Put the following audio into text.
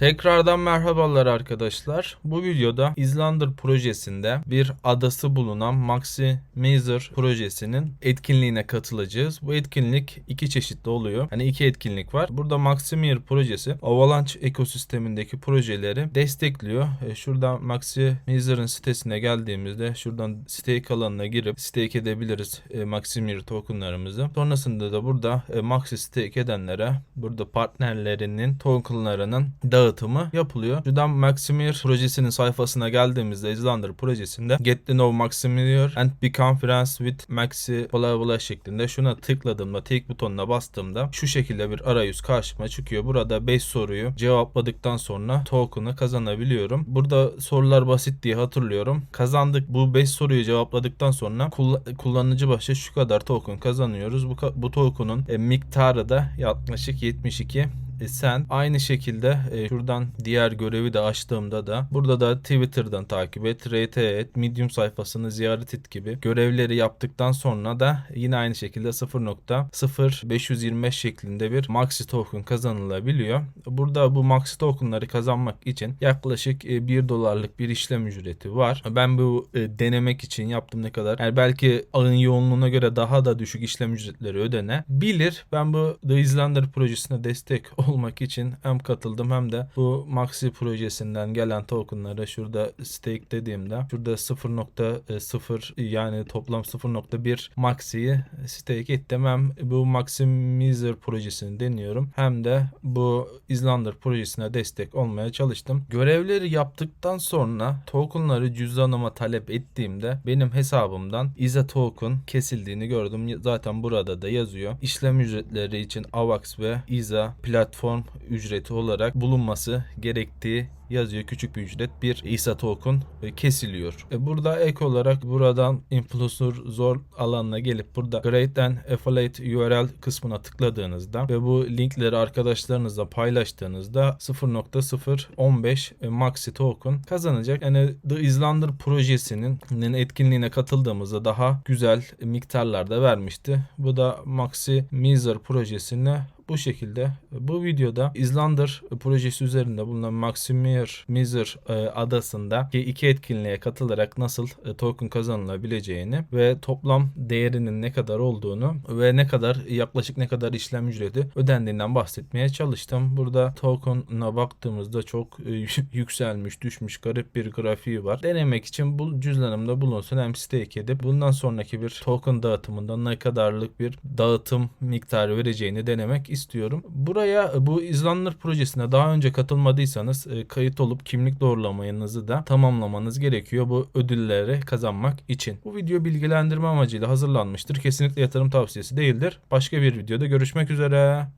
Tekrardan merhabalar arkadaşlar. Bu videoda Islander projesinde bir adası bulunan Maximizer projesinin etkinliğine katılacağız. Bu etkinlik iki çeşitli oluyor. Hani iki etkinlik var. Burada Maximizer projesi Avalanche ekosistemindeki projeleri destekliyor. E, şuradan Maximizer'ın sitesine geldiğimizde şuradan stake alanına girip stake edebiliriz e, Maximizer tokenlarımızı. Sonrasında da burada e, Maxi stake edenlere burada partnerlerinin tokenlarının dağıtımı yapılıyor. Şuradan Maximier projesinin sayfasına geldiğimizde Islander projesinde Get to know Maximier and become friends with Maxi bla bla şeklinde şuna tıkladığımda tek butonuna bastığımda şu şekilde bir arayüz karşıma çıkıyor. Burada 5 soruyu cevapladıktan sonra token'ı kazanabiliyorum. Burada sorular basit diye hatırlıyorum. Kazandık bu 5 soruyu cevapladıktan sonra kull- kullanıcı başı şu kadar token kazanıyoruz. Bu, bu token'un e, miktarı da yaklaşık 72 e, sen aynı şekilde e, şuradan diğer görevi de açtığımda da burada da Twitter'dan takip et, RT et, Medium sayfasını ziyaret et gibi görevleri yaptıktan sonra da yine aynı şekilde 0.0525 şeklinde bir maxi token kazanılabiliyor. Burada bu maxi tokenları kazanmak için yaklaşık e, 1 dolarlık bir işlem ücreti var. Ben bu e, denemek için yaptım ne kadar. Yani belki ağın yoğunluğuna göre daha da düşük işlem ücretleri ödenebilir. Ben bu The Islander projesine destek olmak için hem katıldım hem de bu Maxi projesinden gelen tokenları şurada stake dediğimde şurada 0.0 yani toplam 0.1 Maxi'yi stake ettim. Hem bu Maximizer projesini deniyorum hem de bu Islander projesine destek olmaya çalıştım. Görevleri yaptıktan sonra tokenları cüzdanıma talep ettiğimde benim hesabımdan IZA token kesildiğini gördüm. Zaten burada da yazıyor. İşlem ücretleri için AVAX ve IZA platform ücreti olarak bulunması gerektiği yazıyor. Küçük bir ücret bir ISA token e, kesiliyor. E, burada ek olarak buradan influencer zor alanına gelip burada Great and Affiliate URL kısmına tıkladığınızda ve bu linkleri arkadaşlarınızla paylaştığınızda 0.015 e, maxi token kazanacak. Yani The Islander projesinin etkinliğine katıldığımızda daha güzel miktarlarda vermişti. Bu da Maxi Mizer projesine bu şekilde bu videoda Islander projesi üzerinde bulunan Maximir Mizer e, adasında ki iki etkinliğe katılarak nasıl e, token kazanılabileceğini ve toplam değerinin ne kadar olduğunu ve ne kadar yaklaşık ne kadar işlem ücreti ödendiğinden bahsetmeye çalıştım. Burada token'a baktığımızda çok e, yükselmiş, düşmüş garip bir grafiği var. Denemek için bu cüzdanımda bulunsun hem stake edip bundan sonraki bir token dağıtımında ne kadarlık bir dağıtım miktarı vereceğini denemek istiyorum. Buraya e, bu İzlandır projesine daha önce katılmadıysanız e, kayıt olup kimlik doğrulamanızı da tamamlamanız gerekiyor bu ödülleri kazanmak için. Bu video bilgilendirme amacıyla hazırlanmıştır. Kesinlikle yatırım tavsiyesi değildir. Başka bir videoda görüşmek üzere.